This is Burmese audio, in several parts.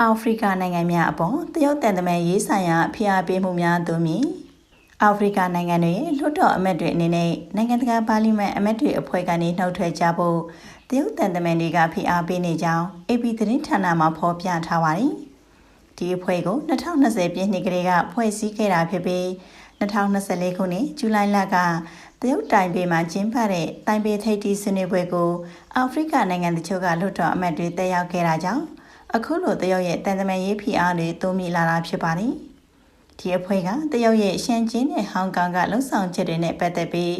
အာဖရိကနိုင်ငံများအပေါ်တရုတ်တန်တမန်ရေးဆိုင်ရာဖိအားပေးမှုများသို့မည်အာဖရိကနိုင်ငံတွေလွှတ်တော်အမတ်တွေအနေနဲ့နိုင်ငံတကာပါလီမန်အမတ်တွေအဖွဲ့ကနေနှုတ်ထွက်ကြဖို့တရုတ်တန်တမန်တွေကဖိအားပေးနေကြောင်း AP သတင်းဌာနမှဖော်ပြထားပါတယ်။ဒီအဖွဲ့ကို2020ပြည့်နှစ်ကလေးကဖွဲ့စည်းခဲ့တာဖြစ်ပြီး2024ခုနှစ်ဇူလိုင်လကတရုတ်တိုင်ပေမှာကျင်းပတဲ့တိုင်ပေထိပ်တီးဆွေးနွေးပွဲကိုအာဖရိကနိုင်ငံတချို့ကလွှတ်တော်အမတ်တွေတက်ရောက်ခဲ့တာကြောင့် အခုလိုတရုတ်ရဲ့တန်တမန်ရေးဖိအားတွေတိုးမြင့်လာတာဖြစ်ပါတယ်။ဒီအဖွဲ့ကတရုတ်ရဲ့ရှန်ကျင်းနဲ့ဟောင်ကောင်ကလှုပ်ဆောင်ချက်တွေနဲ့ပတ်သက်ပြီး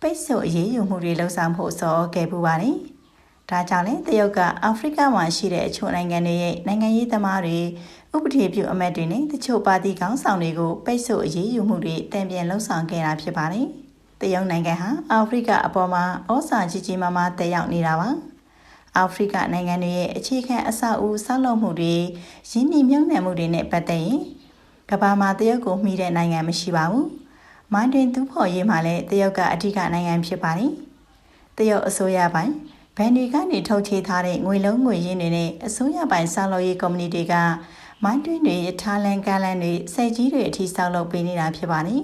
ပိတ်ဆို့အရေးယူမှုတွေလှုံ့ဆော်ဖို့စောခဲ့ပူပါတယ်။ဒါကြောင့်လည်းတရုတ်ကအာဖရိကမှာရှိတဲ့အချို့နိုင်ငံတွေရဲ့နိုင်ငံရေးသမားတွေဥပဒေပြုအမတ်တွေနဲ့တချို့ပါတီခေါင်းဆောင်တွေကိုပိတ်ဆို့အရေးယူမှုတွေတံပြန်လှုံ့ဆော်ခဲ့တာဖြစ်ပါတယ်။တရုတ်နိုင်ငံဟာအာဖရိကအပေါ်မှာဩစာကြီးကြီးမားမားတက်ရောက်နေတာပါ။ အာဖရိကနိုင်ငံတွေရဲ့အခြေခံအဆောက်အဦဆောက်လုပ်မှုတွေရင်းနှီးမြှုပ်နှံမှုတွေနဲ့ပတ်သက်ရင်ကမ္ဘာမှာတရုတ်ကိုမှီတဲ့နိုင်ငံမရှိပါဘူး။မိုင်းတွင်သူဖော်ရေးမှာလည်းတရုတ်ကအဓိကနိုင်ငံဖြစ်ပါတယ်။တရုတ်အစိုးရပိုင်းဘန်ဒီကနေထုတ်ချေထားတဲ့ငွေလုံးငွေရင်းတွေနဲ့အစိုးရပိုင်းဆောက်လုပ်ရေးကုမ္ပဏီတွေကမိုင်းတွင်တွေထားလန်ကလန်တွေစိတ်ကြီးတွေအထိဆောက်လုပ်ပေးနေတာဖြစ်ပါတယ်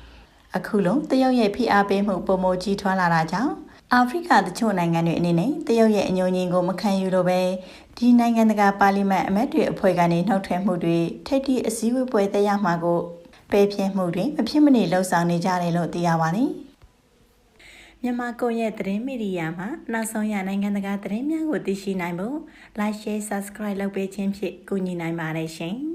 ။အခုလုံးတရုတ်ရဲ့ဖိအားပေးမှုပုံမကြီးထွားလာတာကြောင့် အာဖရိကတချို့နိုင်ငံတွေအနေနဲ့တရုတ်ရဲ့အညိုညင်ကိုမခံယူလို့ပဲဒီနိုင်ငံတကာပါလီမန်အမတ်တွေအဖွဲ့ကနေနှုတ်ထွက်မှုတွေထိပ်တီအစည်းအဝေးပွဲတက်ရောက်မှာကိုပယ်ပြင်းမှုတွေမဖြစ်မနေလှုံ့ဆော်နေကြတယ်လို့သိရပါတယ်။မြန်မာကွန်ရက်သတင်းမီဒီယာမှာနောက်ဆုံးရနိုင်ငံတကာသတင်းများကိုသိရှိနိုင်ဖို့ Like Share Subscribe လုပ်ပေးခြင်းဖြင့်ကူညီနိုင်ပါတယ်ရှင်။